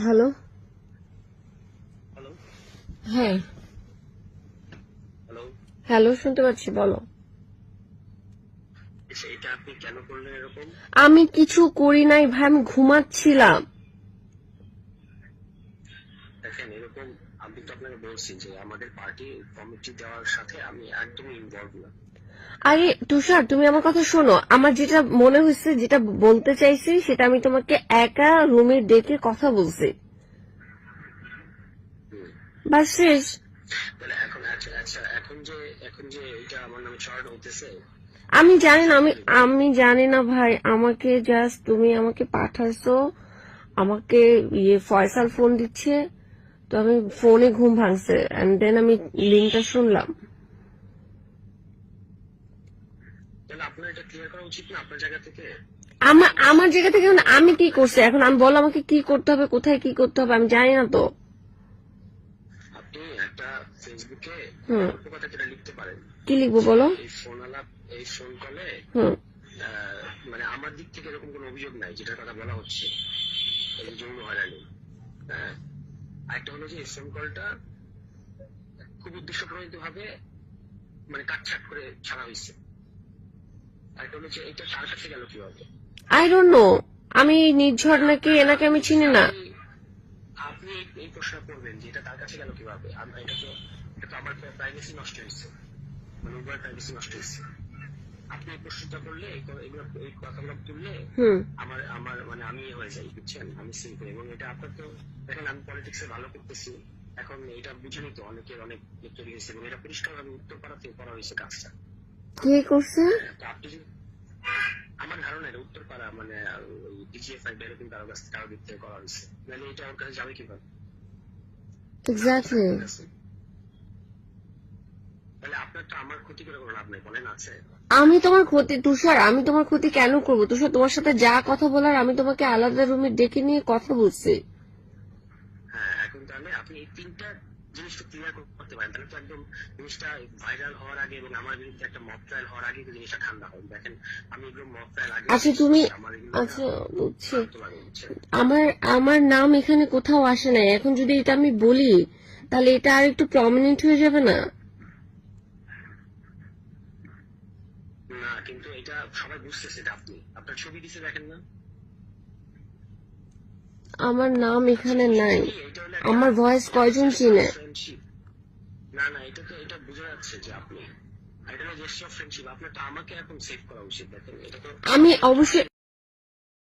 Hello? হ্যাঁ। Hello? শুনতে পাচ্ছি বলো। এটা আপনি কেন করলেন এরকম? আমি কিছু করি নাই ভাই আমি ঘুমাচ্ছিলাম। দেখেন এরকম আমি তো আপনাকে বলছি যে আমাদের পার্টি কমিটি দেওয়ার সাথে আমি একদমই ইনভলভ না। আরে তুষার তুমি আমার কথা শোনো। আমার যেটা মনে হয়েছে যেটা বলতে চাইছি সেটা আমি তোমাকে একা রুমে ডেকে কথা বলছি। বাস শেষ। এখন আচ্ছা আচ্ছা আমি জানি না আমি আমি জানি না ভাই আমাকে জাস্ট তুমি আমাকে পাঠাইছো আমাকে ইয়ে ফয়সাল ফোন দিচ্ছে তো আমি ফোনে ঘুম ভাঙছে এন্ড দেন আমি লিঙ্কটা শুনলাম। তাহলে আপনার এটা ক্লিয়ার করা উচিত না আপনার জায়গা থেকে? আমার আমার জায়গা থেকে আমি কি করছি? এখন আমি বলো আমাকে কি করতে হবে কোথায় কি করতে হবে আমি জানি না তো। আপনি একটা ফেসবুকে কথা যেটা লিখতে পারেন। কি লিখব বলো? এই ফোন আলাপ এই ফোন কলে মানে আমার দিক থেকে এরকম কোনো অভিযোগ নাই যেটার কথা বলা হচ্ছে। এই যে যৌন হয়রানি হ্যাঁ। আরেকটা হলো যে এই ফোন কলটা খুব উদ্দেশ্যপ্রণীত ভাবে মানে কাটছাট করে ছাড়া হয়েছে। এটা তার কাছে গেল কীভাবে? আই ডোন্ট নো আমি নির্ঝর নাকি এনাকে আমি চিনি না। আপনি- এই- প্রশ্ন করবেন যে এটা তার কাছে গেল কীভাবে? এটা তো এটা তো আমার প্রাইভেসি নষ্ট হয়েছে। মানে উভয় প্রাইভেসি নষ্ট হয়েছে। আপনি এই প্রশ্নটা করলে এই এগুলো এই কথাগুলো তুললে আমার আমার মানে আমি হয়ে যাই বুঝছেন? আমি সিম্পল এবং এটা আপনার তো দেখেন আমি পলিটিক্সে ভালো করতেছি। এখন এটা বুঝেনি তো অনেকের অনেক তৈরি হয়েছে এবং এটা পরিষ্কার ভাবে উত্তর পাড়াতে করা হয়েছে কাজটা। কে করছে? আমার ধারণা এটা মানে ডিজিএফআই কারও কাছ কারও দিক থেকে করা হয়েছে। নাহলে এটা ওর কাছে যাবে কীভাবে? এক্স্যাক্টলি আমি তোমার ক্ষতি তুষার আমি তোমার ক্ষতি কেন করব? তুষার তোমার সাথে যা কথা বলার আমি তোমাকে আলাদা রুমে ডেকে নিয়ে কথা বলছি। হ্যাঁ এখন তাহলে আপনি তিনটা জিনিসটা ক্লিয়ার করতে পারেন। তাহলে তো একদম জিনিসটা ভাইরাল হওয়ার আগে এবং আমার বিরুদ্ধে একটা মক ট্রায়াল হওয়ার আগে জিনিসটা ঠান্ডা হয় দেখেন আমি এগুলো মক ট্রায়াল আগে আচ্ছা তুমি আচ্ছা বুঝছি। আমার আমার নাম এখানে কোথাও আসে নাই। এখন যদি এটা আমি বলি তাহলে এটা আর একটু প্রমিনেন্ট হয়ে যাবে না? না কিন্তু এটা সবাই বুঝতেছে এটা আপনি। আপনার ছবি দিছে দেখেন না? আমার নাম এখানে নাই। আমার ভয়েস কয়জন চিনে। না না এটা তো এটা বোঝা যাচ্ছে যে আপনি আমি অবশ্যই